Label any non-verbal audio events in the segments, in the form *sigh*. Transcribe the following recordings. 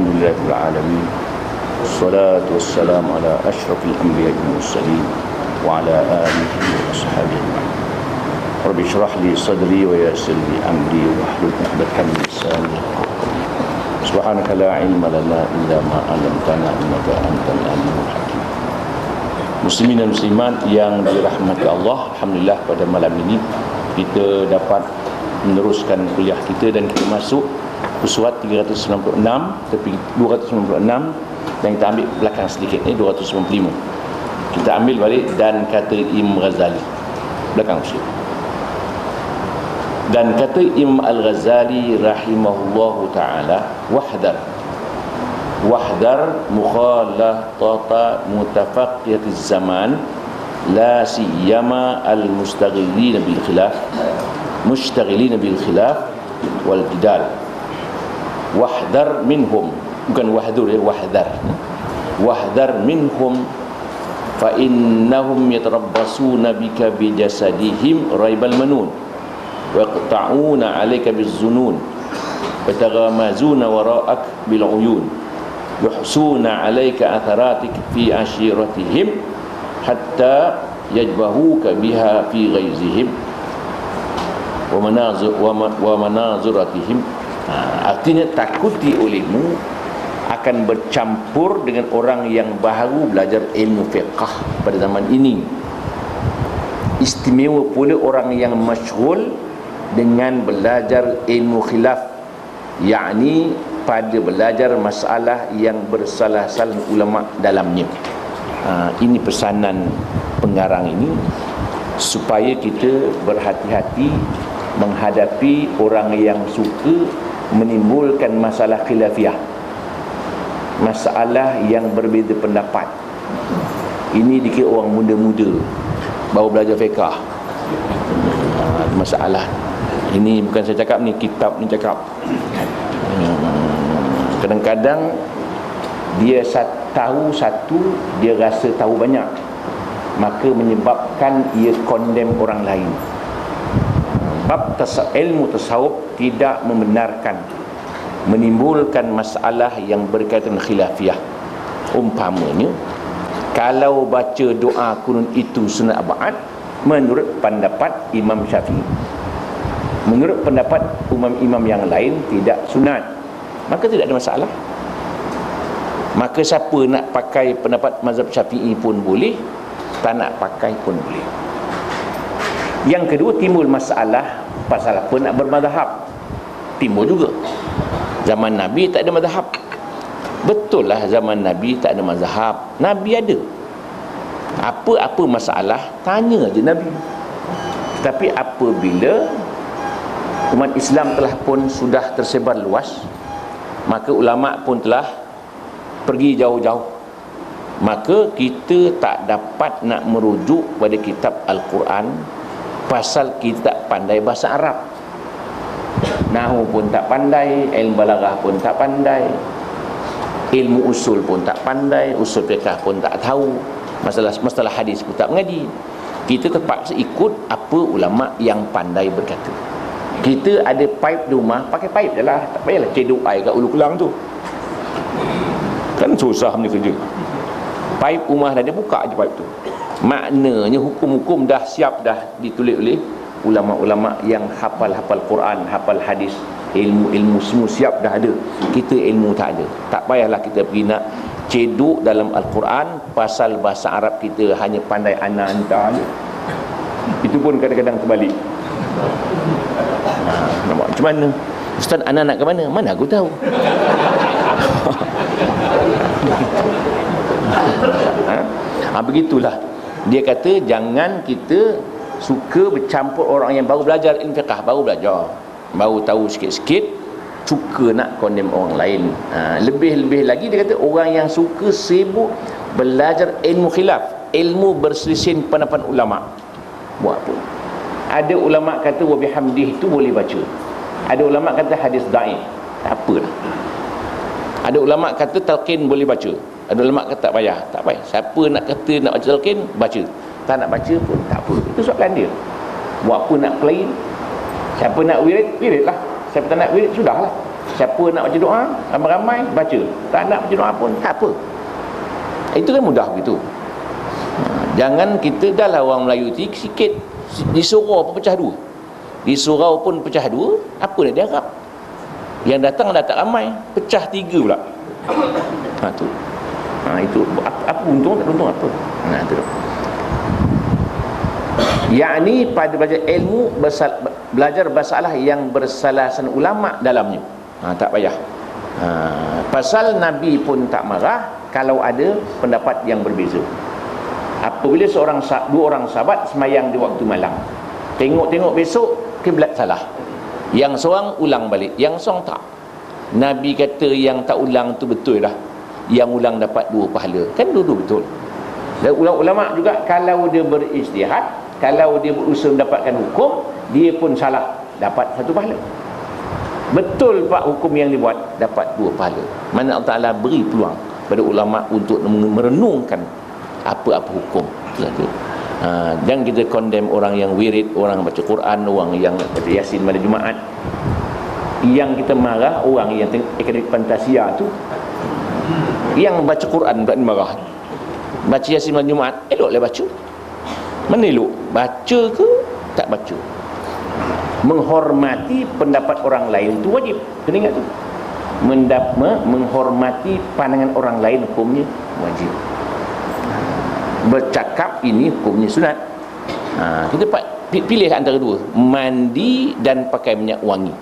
alhamdulillahil alamin wassalatu wassalam ala asyrafil anbiya'i wal mursalin wa ala alihi washabbihi ajma'in. Rabbi shrah li sadri wa yassir li amri wa hlul 'uqdatam min lisani subhanaka la ilma lana illa ma 'allamtana innaka antal 'alimul hakim. Muslimin dan muslimat yang dirahmati Allah alhamdulillah pada malam ini kita dapat meneruskan kuliah kita dan kita masuk Uswat 396 tepi 296 dan kita ambil belakang sedikit ni 295 kita ambil balik dan kata Imam Ghazali. Belakang sikit dan kata Imam Al-Ghazali rahimahullahu taala wahdar. Wahdar mukhalatata mutafaqqiyati zaman la siyama al-mustaghilin bil khilaf mustaghilin bil khilaf wal jidal wahdar minhum bukan wahdur ya wahdar wahdar minhum fa innahum yatarabbasuna bika bi jasadihim raibal manun wa yaqta'una 'alayka bizunun wa taghamazuna wara'ak bil 'uyun yuhsuna 'alayka atharatik fi ashiratihim hatta yajbahuka biha fi ghaizihim wa manazir wa manaziratihim ha, artinya takuti olehmu akan bercampur dengan orang yang baru belajar ilmu fiqah pada zaman ini. Istimewa pula orang yang masyghul dengan belajar ilmu khilaf yakni pada belajar masalah yang bersalah-salah ulama dalamnya. Ha, ini pesanan pengarang ini supaya kita berhati-hati menghadapi orang yang suka menimbulkan masalah khilafiyah. Masalah yang berbeza pendapat. Ini dikira orang muda-muda baru belajar fiqah. Ha, masalah. Ini bukan saya cakap ni kitab ni cakap. Hmm, kadang-kadang dia tahu satu dia rasa tahu banyak. Maka menyebabkan ia condemn orang lain bab tasa, ilmu tasawuf tidak membenarkan menimbulkan masalah yang berkaitan khilafiyah. Umpamanya kalau baca doa kunun itu sunat abad menurut pendapat Imam Syafi'i. Menurut pendapat imam-imam yang lain tidak sunat. Maka tidak ada masalah. Maka siapa nak pakai pendapat mazhab syafi'i pun boleh tak nak pakai pun boleh yang kedua timbul masalah pasal apa nak bermadhab. Timbul juga. Zaman Nabi tak ada madhab. Betul lah zaman Nabi tak ada mazhab Nabi ada. Apa-apa masalah tanya je Nabi. Tapi apabila umat Islam telah pun sudah tersebar luas maka ulama pun telah pergi jauh-jauh. Maka kita tak dapat nak merujuk pada kitab Al-Quran pasal kita tak pandai bahasa Arab. Nahu pun tak pandai ilmu balaghah pun tak pandai ilmu usul pun tak pandai usul fiqah pun tak tahu masalah masalah hadis pun tak mengaji. Kita terpaksa ikut apa ulama yang pandai berkata. Kita ada pipe di rumah pakai pipe je lah. Tak payahlah cedok air kat ulu kelang tu. Kan susah punya kerja. Pipe rumah dah dia buka je pipe tu maknanya hukum-hukum dah siap dah ditulis oleh ulama-ulama yang hafal-hafal Quran hafal hadis. Ilmu-ilmu semua siap dah ada. Kita ilmu tak ada. Tak payahlah kita pergi nak cedok dalam Al-Quran pasal bahasa Arab kita hanya pandai ana anta je. Itu pun kadang-kadang terbalik. Nampak macam mana? Ustaz anak nak ke mana? Mana aku tahu. *laughs* Ha? ha, begitulah dia kata jangan kita suka bercampur orang yang baru belajar ilmu fiqah. Baru belajar. Baru tahu sikit-sikit suka nak condemn orang lain. Ha, lebih-lebih lagi dia kata orang yang suka sibuk belajar ilmu khilaf ilmu berselisih pendapat ulama. Buat apa? Ada ulama kata wa bihamdih itu boleh baca. Ada ulama kata hadis daif. Tak apalah. Ada ulama kata talqin boleh baca ada ulama kata tak payah? Tak payah. Siapa nak kata nak baca talqin baca. Tak nak baca pun tak apa. Itu soalan dia. Buat apa nak plain siapa nak wirid? Wirid lah siapa tak nak wirid? Sudahlah. Siapa nak baca doa? Ramai-ramai baca. Tak nak baca doa pun tak apa. Itu kan mudah begitu ha, jangan kita dah lah orang Melayu sikit. Surau pun pecah dua. Di surau pun pecah dua apa nak diharap? Yang datang dah tak ramai pecah tiga pula. Ha tu ha, itu apa, apa untung tak untung apa? Ha tu yakni pada belajar ilmu bersal, belajar masalah yang bersalasan ulama dalamnya. Ha, tak payah. Ha, pasal Nabi pun tak marah kalau ada pendapat yang berbeza. Apabila seorang dua orang sahabat semayang di waktu malam tengok-tengok besok kiblat salah. Yang seorang ulang balik yang seorang tak. Nabi kata yang tak ulang tu betul dah yang ulang dapat dua pahala. Kan dua-dua betul. Dan ulama juga kalau dia beristihad kalau dia berusaha mendapatkan hukum dia pun salah dapat satu pahala. Betul pak hukum yang dibuat dapat dua pahala. Mana Allah Ta'ala beri peluang pada ulama untuk merenungkan apa-apa hukum. Itu ha, jangan kita condemn orang yang wirid orang baca Quran orang yang baca yasin pada Jumaat. Yang kita marah orang yang akademik fantasia tu yang baca Quran bukan marah. Baca yasin pada Jumaat eloklah baca. Mana elok? Baca ke tak baca? Menghormati pendapat orang lain itu wajib. Kena ingat tu. Mendap, menghormati pandangan orang lain hukumnya wajib. Bercakap ini hukumnya sunat. Ha, kita pilih antara dua. Mandi dan pakai minyak wangi.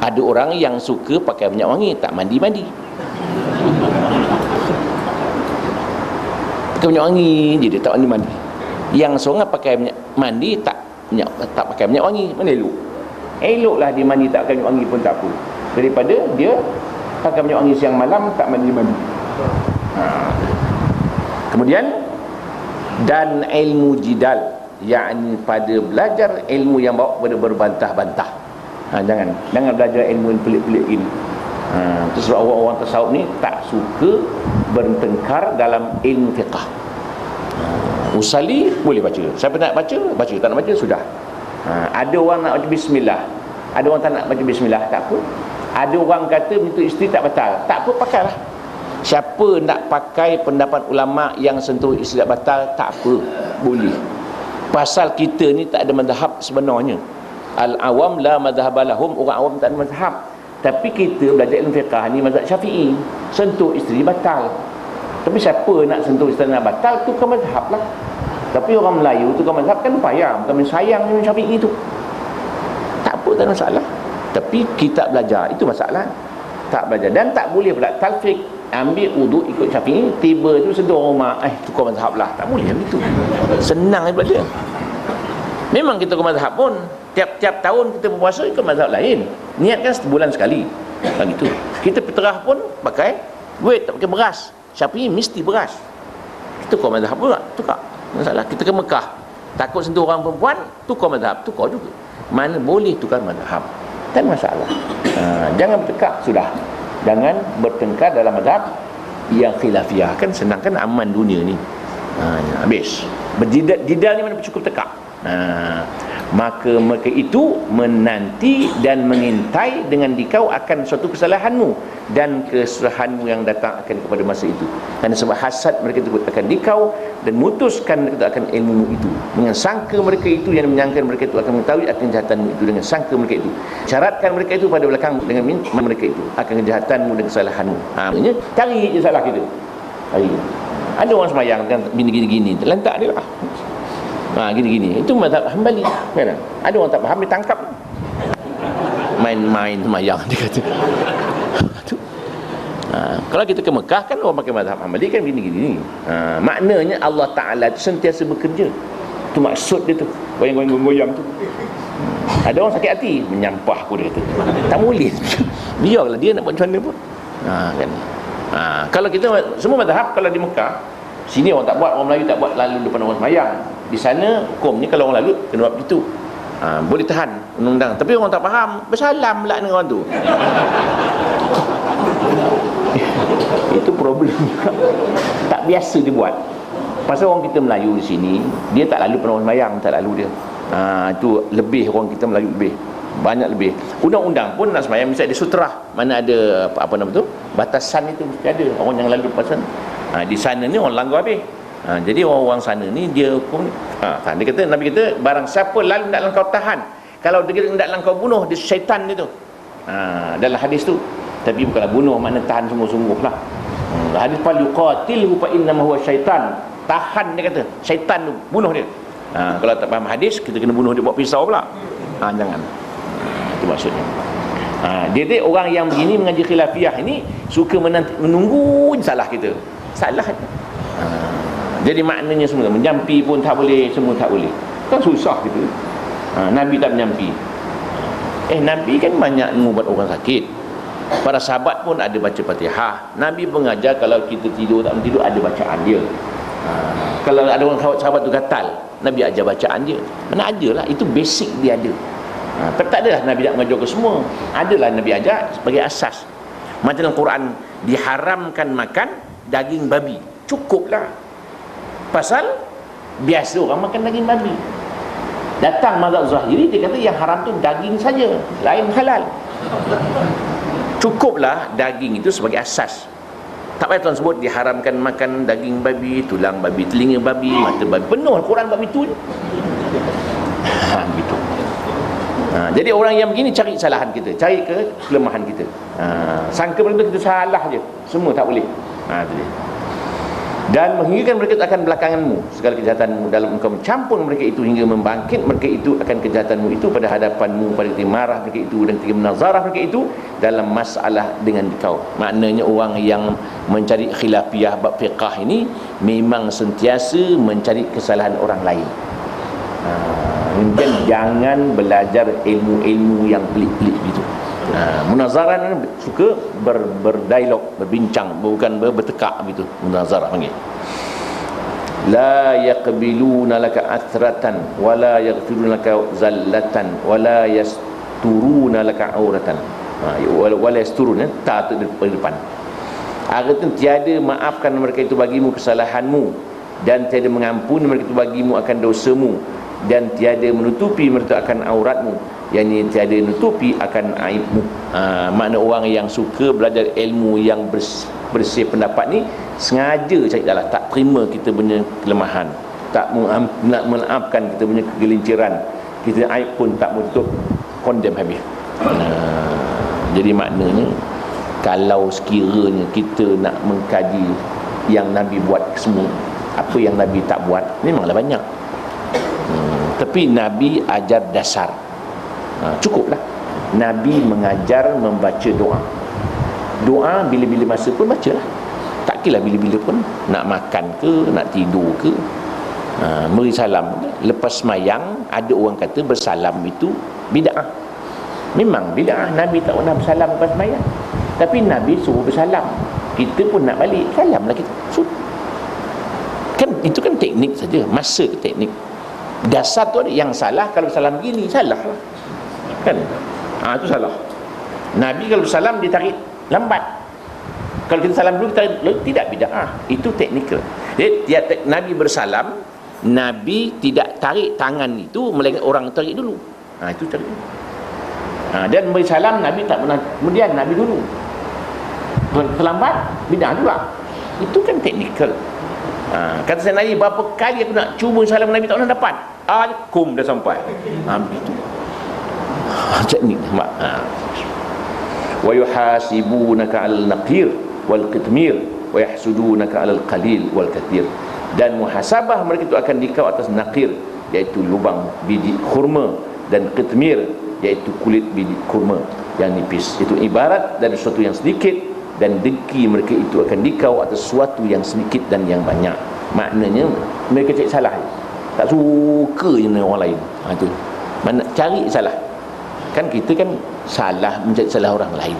Ada orang yang suka pakai minyak wangi tak mandi-mandi pakai minyak wangi. Je dia tak mandi-mandi yang seorang pakai minyak mandi tak minyak, tak pakai minyak wangi. Mana elok? Eloklah dia mandi tak pakai minyak wangi pun tak apa. Daripada dia pakai minyak wangi siang malam tak mandi-mandi ha. kemudian dan ilmu jidal. Yakni pada belajar ilmu yang bawa kepada berbantah-bantah. Ha, jangan. Jangan belajar ilmu yang pelik-pelik ini itu sebab orang-orang tasawuf ni tak suka bertengkar dalam ilmu fiqah. Usali boleh baca. Siapa nak baca baca. Tak nak baca sudah. Ha, ada orang nak baca bismillah. Ada orang tak nak baca bismillah tak apa. Ada orang kata minta isteri tak batal. Tak apa pakailah. Siapa nak pakai pendapat ulama yang sentuh isteri tak batal? Tak apa boleh. Pasal kita ni tak ada mazhab sebenarnya. Al-awam la mazhab lahum orang awam tak ada mazhab tapi kita belajar ilmu fiqah ni mazhab syafi'i. Sentuh isteri batal. Tapi siapa nak sentuh istana batal tu kan mazhab lah. Tapi orang Melayu tu kan mazhab kan payah bukan sayang Imam Syafi'i tu. Tak apa tak ada masalah. Tapi kita belajar itu masalah. Tak belajar. Dan tak boleh pula talfik ambil uduk ikut Syafi'i. Tiba tu sentuh rumah eh tukar mazhab lah. Tak boleh begitu. Senang daripada dia. Memang kita ke mazhab pun tiap-tiap tahun kita berpuasa ikut mazhab lain. Niatkan sebulan sekali. Begitu kita peterah pun pakai wait tak pakai beras. Syafi'i mesti beras. Tukar mazhab pula. Tukar. Masalah. Kita ke Mekah. Takut sentuh orang perempuan tukar mazhab. Tukar juga. Mana boleh tukar mazhab? Tak masalah. Ha, jangan bertekak. Sudah. Jangan bertengkar dalam mazhab yang khilafiyah. Kan senang kan aman dunia ni. Ha, habis. Berjidal jidal ni mana cukup tekak. Ha, maka mereka itu menanti dan mengintai dengan dikau akan suatu kesalahanmu dan kesalahanmu yang datang akan kepada masa itu. Kerana sebab hasad mereka itu akan dikau dan mutuskan mereka akan ilmu itu. Dengan sangka mereka itu yang menyangka mereka itu akan mengetahui akan kejahatanmu itu dengan sangka mereka itu. Syaratkan mereka itu pada belakang dengan mereka itu akan kejahatanmu dan kesalahanmu. Ha, maksudnya cari je salah kita. Cari. Ada orang semayang kan gini-gini. Lantak dia lah ha, gini-gini. Itu mazhab hambali kan? ada orang tak faham dia tangkap. Main-main semayang *laughs* dia kata. Ha, kalau kita ke Mekah kan orang pakai mazhab hambali kan? Gini-gini. Ha, maknanya Allah Ta'ala itu sentiasa bekerja. Itu maksud dia tu. Goyang-goyang tu. Ada orang sakit hati menyampah aku dia kata. Tak boleh. *laughs* Biarlah dia nak buat macam mana pun. Ha, kan? ha, kalau kita semua mazhab kalau di Mekah sini orang tak buat orang Melayu tak buat lalu depan orang semayang di sana hukumnya kalau orang lalu kena buat begitu. Ha, boleh tahan undang-undang. Tapi orang tak faham bersalam pula dengan orang tu. *laughs* Itu problem tak biasa dia buat. Pasal orang kita Melayu di sini dia tak lalu pernah semayang tak lalu dia. Ha, itu lebih orang kita Melayu lebih. Banyak lebih. Undang-undang pun nak sembahyang mesti ada sutra mana ada apa, apa nama tu? Batasan itu mesti ada. Orang yang lalu batasan ha, di sana ni orang langgar habis ha, jadi orang-orang sana ni dia pun ha, dia kata Nabi kata barang siapa lalu nak kau tahan kalau dia nak kau bunuh dia syaitan dia tu. Ha, dalam hadis tu. Tapi bukanlah bunuh makna tahan sungguh-sungguh lah. Hmm, hadis pal yuqatilhu fa inna huwa syaitan. Tahan dia kata. Syaitan tu bunuh dia. Ha, kalau tak faham hadis kita kena bunuh dia buat pisau pula. Ha, jangan. Itu maksudnya. Ha, dia dia orang yang begini mengaji khilafiyah ini suka menanti, menunggu salah kita. Salah. Ha, jadi maknanya semua menyampi pun tak boleh semua tak boleh kan susah gitu ha, Nabi tak menyampi eh Nabi kan banyak mengubat orang sakit para sahabat pun ada baca fatihah Nabi mengajar kalau kita tidur tak tidur ada bacaan dia ha, kalau ada orang sahabat tu gatal Nabi ajar bacaan dia mana ada lah itu basic dia ada Ha, tapi tak adalah Nabi nak mengajar ke semua. Adalah Nabi ajar sebagai asas. Macam dalam Quran diharamkan makan daging babi. Cukuplah. Pasal biasa orang makan daging babi. Datang mazhab Zahiri dia kata yang haram tu daging saja, lain halal. Cukuplah daging itu sebagai asas. Tak payah tuan sebut diharamkan makan daging babi, tulang babi, telinga babi, mata babi. Penuh Quran babi tu. Ha, gitu. Ha, jadi orang yang begini cari kesalahan kita, cari ke kelemahan kita. Ha, sangka benda kita salah je. Semua tak boleh. Ha, itu dia. Dan menghinggakan mereka itu akan belakanganmu. Segala kejahatanmu dalam engkau mencampur mereka itu hingga membangkit mereka itu akan kejahatanmu itu pada hadapanmu pada ketika marah mereka itu dan ketika menazarah mereka itu dalam masalah dengan kau. Maknanya orang yang mencari khilafiyah bab fiqah ini memang sentiasa mencari kesalahan orang lain. Ha, mungkin jangan belajar ilmu-ilmu yang pelik-pelik gitu munazaran suka ber, berdialog berbincang bukan ber, bertekak gitu munazarah panggil. La yaqbiluna laka athratan wala yaghfiruna laka zallatan wala yasturuna laka auratan. Ha, wala yasturuna ta tu depan. Artinya tiada maafkan mereka itu bagimu kesalahanmu dan tiada mengampuni mereka itu bagimu akan dosamu dan tiada menutupi mereka akan auratmu yang ini tiada menutupi akan aibmu ha, makna orang yang suka belajar ilmu yang bersih, pendapat ni sengaja cari dalam tak terima kita punya kelemahan. Tak nak melaafkan kita punya kegelinciran. Kita aib pun tak menutup condemn habis. Ha, jadi maknanya kalau sekiranya kita nak mengkaji yang Nabi buat semua apa yang Nabi tak buat memanglah banyak. Tapi Nabi ajar dasar ha, cukuplah. Nabi mengajar membaca doa. Doa bila-bila masa pun baca lah tak kira bila-bila pun nak makan ke nak tidur ke. Ha, beri salam lepas semayang ada orang kata bersalam itu bida'ah memang bida'ah Nabi tak pernah bersalam lepas semayang. Tapi Nabi suruh bersalam. Kita pun nak balik. Salam lah kita kan itu kan teknik saja. Masa teknik. Dasar tu ada. Yang salah kalau salam begini salah lah kan? Ha, itu salah. Nabi kalau salam dia tarik lambat. Kalau kita salam dulu kita tarik tidak bida'ah itu teknikal. Dia, Nabi bersalam Nabi tidak tarik tangan itu melainkan orang tarik dulu. Ha, itu tarik dulu ha, dan beri salam Nabi tak pernah kemudian Nabi dulu. Terlambat bida'ah juga. Itu kan teknikal. Ha, kata saya Nabi berapa kali aku nak cuba salam Nabi tak pernah dapat. Ah, kum dah sampai. Ha, begitu. Macam ni nampak. Ha. Wa yuhasibunaka 'alal naqir wal qitmir wa yahsudunaka 'alal qalil wal kathir. Dan muhasabah mereka itu akan dikau atas naqir iaitu lubang biji kurma dan qitmir iaitu kulit biji kurma yang nipis. Itu ibarat dari sesuatu yang sedikit dan dengki mereka itu akan dikau atas sesuatu yang sedikit dan yang banyak maknanya mereka cari salah tak suka je orang lain ha, itu mana cari salah kan kita kan salah mencari salah orang lain.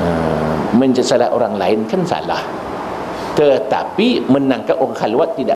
Ha, mencari salah orang lain kan salah. Tetapi menangkap orang khalwat tidak